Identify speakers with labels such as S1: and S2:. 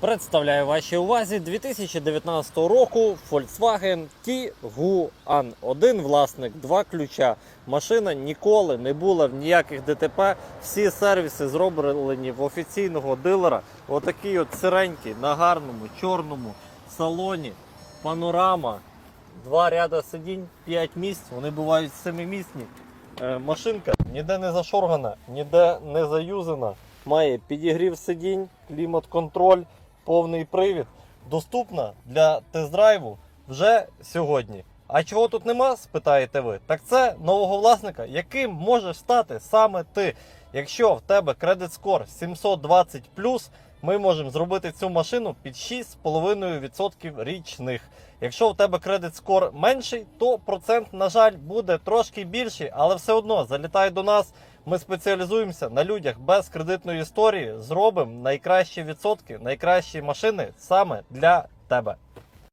S1: Представляю вашій увазі 2019 року Volkswagen Tiguan. Один власник, два ключа. Машина ніколи не була в ніяких ДТП. Всі сервіси зроблені в офіційного дилера. Отакий от сиренький на гарному чорному салоні. Панорама, два ряда сидінь, 5 місць. Вони бувають семимісні. Е, Машинка ніде не зашоргана, ніде не заюзана. Має підігрів сидінь, клімат-контроль, повний привід. Доступна для тест-драйву вже сьогодні. А чого тут нема, спитаєте ви? Так це нового власника, яким можеш стати саме ти. Якщо в тебе кредит скор 720 ми можемо зробити цю машину під 6,5% річних. Якщо в тебе кредит скор менший, то процент, на жаль, буде трошки більший, але все одно залітай до нас. Ми спеціалізуємося на людях без кредитної історії. Зробимо найкращі відсотки, найкращі машини саме для тебе.